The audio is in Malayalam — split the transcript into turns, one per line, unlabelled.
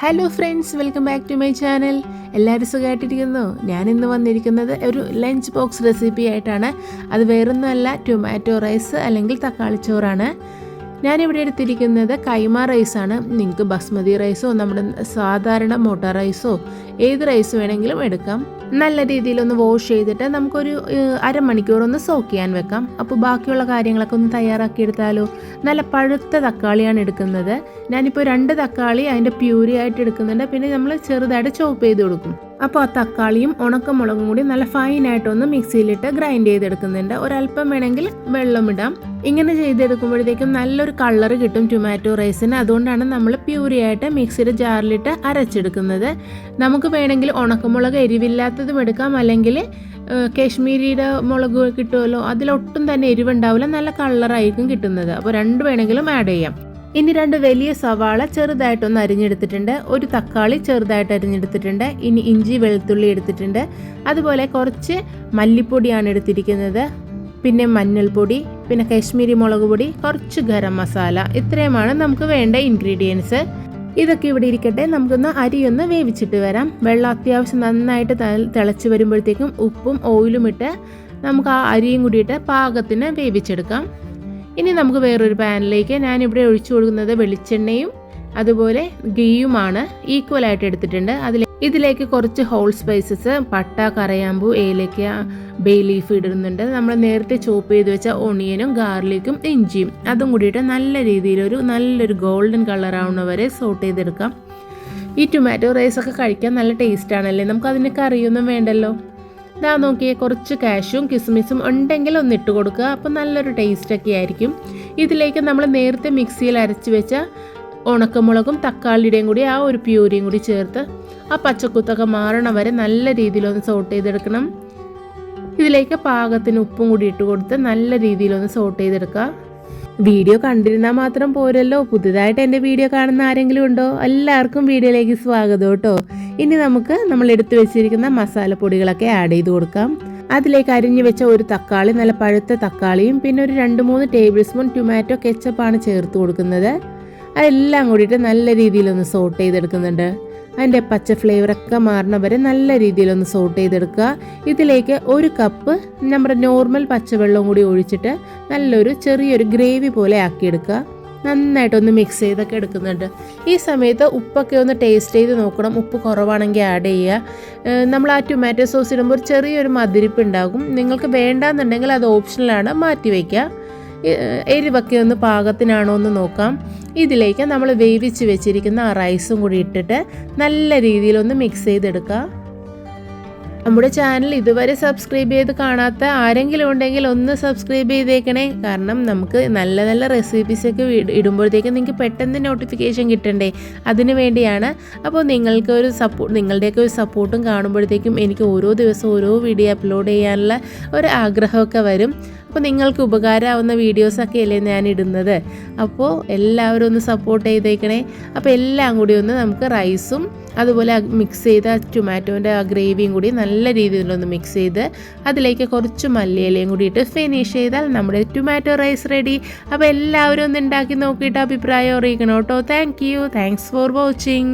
Hello friends welcome back to my channel എല്ലാവരും സുഖമായിട്ടിരിക്കുന്നു? ഞാൻ ഇന്ന് വന്നിരിക്കുന്നത് ഒരു ലഞ്ച് ബോക്സ് റെസിപ്പി ആയിട്ടാണ്. അത് വേറൊന്നുമല്ല ടൊമാറ്റോ റൈസ് അല്ലെങ്കിൽ തക്കാളി ചോറാണ് ഞാനിവിടെ എടുത്തിരിക്കുന്നത് കൈമ റൈസാണ്. നിങ്ങൾക്ക് ബസ്മതി റൈസോ നമ്മുടെ സാധാരണ മോട്ട റൈസോ ഏത് റൈസ് വേണമെങ്കിലും എടുക്കാം. നല്ല രീതിയിലൊന്ന് വാഷ് ചെയ്തിട്ട് നമുക്കൊരു അരമണിക്കൂർ ഒന്ന് സോക്ക് ചെയ്യാൻ വെക്കാം. അപ്പോൾ ബാക്കിയുള്ള കാര്യങ്ങളൊക്കെ ഒന്ന് തയ്യാറാക്കി എടുത്താലോ? നല്ല പഴുത്ത തക്കാളിയാണ് എടുക്കുന്നത്. ഞാനിപ്പോൾ രണ്ട് തക്കാളി അതിന്റെ പ്യൂരി ആയിട്ട് എടുക്കുന്നുണ്ട്. പിന്നെ നമ്മൾ ചെറുതായിട്ട് ചോപ്പ് ചെയ്ത് കൊടുക്കും. അപ്പോൾ ആ തക്കാളിയും ഉണക്കമുളകും കൂടി നല്ല ഫൈനായിട്ടൊന്ന് മിക്സിയിലിട്ട് ഗ്രൈൻഡ് ചെയ്തെടുക്കുന്നുണ്ട്. ഒരല്പം വേണമെങ്കിൽ വെള്ളം ഇടാം. ഇങ്ങനെ ചെയ്തെടുക്കുമ്പോഴത്തേക്കും നല്ലൊരു കളർ കിട്ടും ടൊമാറ്റോ റൈസിന്. അതുകൊണ്ടാണ് നമ്മൾ പ്യൂരിയായിട്ട് മിക്സിയുടെ ജാറിലിട്ട് അരച്ചെടുക്കുന്നത്. നമുക്ക് വേണമെങ്കിൽ ഉണക്കമുളക് എരിവില്ലാത്തതും എടുക്കാം. അല്ലെങ്കിൽ കാശ്മീരിയുടെ മുളക് കിട്ടുമല്ലോ അതിലൊട്ടും തന്നെ എരിവുണ്ടാവില്ല. നല്ല കളറായിരിക്കും കിട്ടുന്നത്. അപ്പോൾ രണ്ട് വേണമെങ്കിലും ആഡ് ചെയ്യാം. ഇനി രണ്ട് വലിയ സവാള ചെറുതായിട്ടൊന്ന് അരിഞ്ഞെടുത്തിട്ടുണ്ട്. ഒരു തക്കാളി ചെറുതായിട്ട് അരിഞ്ഞെടുത്തിട്ടുണ്ട്. ഇനി ഇഞ്ചി വെളുത്തുള്ളി എടുത്തിട്ടുണ്ട്. അതുപോലെ കുറച്ച് മല്ലിപ്പൊടിയാണ് എടുത്തിരിക്കുന്നത്. പിന്നെ മഞ്ഞൾപ്പൊടി പിന്നെ കാശ്മീരി മുളക് പൊടി കുറച്ച് ഗരം മസാല. ഇത്രയുമാണ് നമുക്ക് വേണ്ട ഇൻഗ്രീഡിയൻസ് ഇതൊക്കെ ഇവിടെ ഇരിക്കട്ടെ. നമുക്കൊന്ന് അരിയൊന്ന് വേവിച്ചിട്ട് വരാം. വെള്ളം അത്യാവശ്യം നന്നായിട്ട് തിളച്ചു വരുമ്പോഴത്തേക്കും ഉപ്പും ഓയിലും ഇട്ട് നമുക്ക് ആ അരിയും കൂടിയിട്ട് പാകത്തിന് വേവിച്ചെടുക്കാം. ഇനി നമുക്ക് വേറൊരു പാനിലേക്ക് ഞാനിവിടെ ഒഴിച്ചു കൊടുക്കുന്നത് വെളിച്ചെണ്ണയും അതുപോലെ ഗീയുമാണ് ഈക്വൽ ആയിട്ട് എടുത്തിട്ടുണ്ട്. അതിൽ ഇതിലേക്ക് കുറച്ച് ഹോൾ സ്പൈസസ് പട്ട കറയാമ്പൂ ഏലക്ക ബേ ലീഫ് ഇടുന്നുണ്ട്. നമ്മൾ നേരത്തെ ചോപ്പ് ചെയ്ത് വെച്ച ഒണിയനും ഗാർലിക്കും ഇഞ്ചിയും അതും കൂടിയിട്ട് നല്ല രീതിയിലൊരു നല്ലൊരു ഗോൾഡൻ കളർ ആവുന്ന വരെ സോട്ട് ചെയ്തെടുക്കാം. ഈ ടൊമാറ്റോ റൈസൊക്കെ കഴിക്കാൻ നല്ല ടേസ്റ്റ് ആണല്ലേ? നമുക്ക് അതിനൊക്കെ അറിയൊന്നും വേണ്ടല്ലോ. ഇതാ നോക്കിയേ കുറച്ച് കാഷും കിസ്മിസും ഉണ്ടെങ്കിൽ ഒന്ന് ഇട്ട് കൊടുക്കുക. അപ്പോൾ നല്ലൊരു ടേസ്റ്റൊക്കെ ആയിരിക്കും. ഇതിലേക്ക് നമ്മൾ നേരത്തെ മിക്സിയിൽ അരച്ച് വെച്ച ഉണക്കമുളകും തക്കാളിയുടെയും കൂടി ആ ഒരു പ്യൂരിയും കൂടി ചേർത്ത് ആ പച്ചക്കുത്തൊക്കെ മാറണ വരെ നല്ല രീതിയിലൊന്ന് സോട്ട് ചെയ്തെടുക്കണം. ഇതിലേക്ക് പാകത്തിന് ഉപ്പും കൂടി ഇട്ട് കൊടുത്ത് നല്ല രീതിയിലൊന്ന് സോട്ട് ചെയ്തെടുക്കുക. വീഡിയോ കണ്ടിരുന്നാൽ മാത്രം പോരല്ലോ. പുതുതായിട്ട് എന്റെ വീഡിയോ കാണുന്ന ആരെങ്കിലും ഉണ്ടോ? എല്ലാവർക്കും വീഡിയോയിലേക്ക് സ്വാഗതം കേട്ടോ. ഇനി നമുക്ക് നമ്മൾ എടുത്തു വെച്ചിരിക്കുന്ന മസാലപ്പൊടികളൊക്കെ ആഡ് ചെയ്ത് കൊടുക്കാം. അതിലേക്ക് അരിഞ്ഞു വെച്ച ഒരു തക്കാളി നല്ല പഴുത്ത തക്കാളിയും പിന്നെ ഒരു രണ്ട് മൂന്ന് ടേബിൾ സ്പൂൺ ടൊമാറ്റോ കെച്ചപ്പാണ് ചേർത്ത് കൊടുക്കുന്നത്. അതെല്ലാം കൂടിയിട്ട് നല്ല രീതിയിലൊന്ന് സോട്ട് ചെയ്തെടുക്കുന്നുണ്ട്. അതിന്റെ പച്ച ഫ്ലേവറൊക്കെ മാറണ വരെ നല്ല രീതിയിലൊന്ന് സോട്ട് ചെയ്തെടുക്കുക. ഇതിലേക്ക് ഒരു കപ്പ് നമ്മുടെ നോർമൽ പച്ചവെള്ളം കൂടി ഒഴിച്ചിട്ട് നല്ലൊരു ചെറിയൊരു ഗ്രേവി പോലെ ആക്കിയെടുക്കുക. നന്നായിട്ടൊന്ന് മിക്സ് ചെയ്തൊക്കെ എടുക്കുന്നുണ്ട്. ഈ സമയത്ത് ഉപ്പൊക്കെ ഒന്ന് ടേസ്റ്റ് ചെയ്ത് നോക്കണം. ഉപ്പ് കുറവാണെങ്കിൽ ആഡ് ചെയ്യുക. നമ്മൾ ആ ടൊമാറ്റോ സോസ് ഇടുമ്പോൾ ഒരു ചെറിയൊരു മതിരിപ്പ് ഉണ്ടാകും. നിങ്ങൾക്ക് വേണ്ടാന്നുണ്ടെങ്കിൽ അത് ഓപ്ഷണലാണ് മാറ്റി വയ്ക്കുക എരിവൊക്കെ ഒന്ന് പാകത്തിനാണോ എന്ന് നോക്കാം. ഇതിലേക്ക് നമ്മൾ വേവിച്ച് വെച്ചിരിക്കുന്ന ആ റൈസും കൂടി ഇട്ടിട്ട് നല്ല രീതിയിലൊന്ന് മിക്സ് ചെയ്തെടുക്കുക. നമ്മുടെ ചാനൽ ഇതുവരെ സബ്സ്ക്രൈബ് ചെയ്ത് കാണാത്ത ആരെങ്കിലും ഉണ്ടെങ്കിൽ ഒന്ന് സബ്സ്ക്രൈബ് ചെയ്തേക്കണേ. കാരണം നമുക്ക് നല്ല നല്ല റെസിപ്പീസൊക്കെ ഇടുമ്പോഴത്തേക്കും നിങ്ങൾക്ക് പെട്ടെന്ന് നോട്ടിഫിക്കേഷൻ കിട്ടണ്ടേ. അതിനു വേണ്ടിയാണ്. അപ്പോൾ നിങ്ങൾക്ക് ഒരു സപ്പോർട്ട് നിങ്ങളുടെയൊക്കെ ഒരു സപ്പോർട്ടും കാണുമ്പോഴത്തേക്കും എനിക്ക് ഓരോ ദിവസവും ഓരോ വീഡിയോ അപ്ലോഡ് ചെയ്യാനുള്ള ഒരു ആഗ്രഹമൊക്കെ വരും. അപ്പോൾ നിങ്ങൾക്ക് ഉപകാരമാവുന്ന വീഡിയോസൊക്കെ അല്ലേ ഞാൻ ഇടുന്നത്. അപ്പോൾ എല്ലാവരും ഒന്ന് സപ്പോർട്ട് ചെയ്തേക്കണേ. അപ്പോൾ എല്ലാം കൂടി ഒന്ന് നമുക്ക് റൈസും അതുപോലെ മിക്സ് ചെയ്ത ടൊമാറ്റോന്റെ ആ ഗ്രേവിയും കൂടി നല്ല രീതിയിലൊന്ന് മിക്സ് ചെയ്ത് അതിലേക്ക് കുറച്ച് മല്ലിയിലയും ഇട്ട് ഫിനിഷ് ചെയ്താൽ നമ്മുടെ ടൊമാറ്റോ റൈസ് റെഡി അപ്പോൾ എല്ലാവരും ഒന്ന് ഉണ്ടാക്കി നോക്കിയിട്ട് അഭിപ്രായം അറിയിക്കണം കേട്ടോ thank you thanks for watching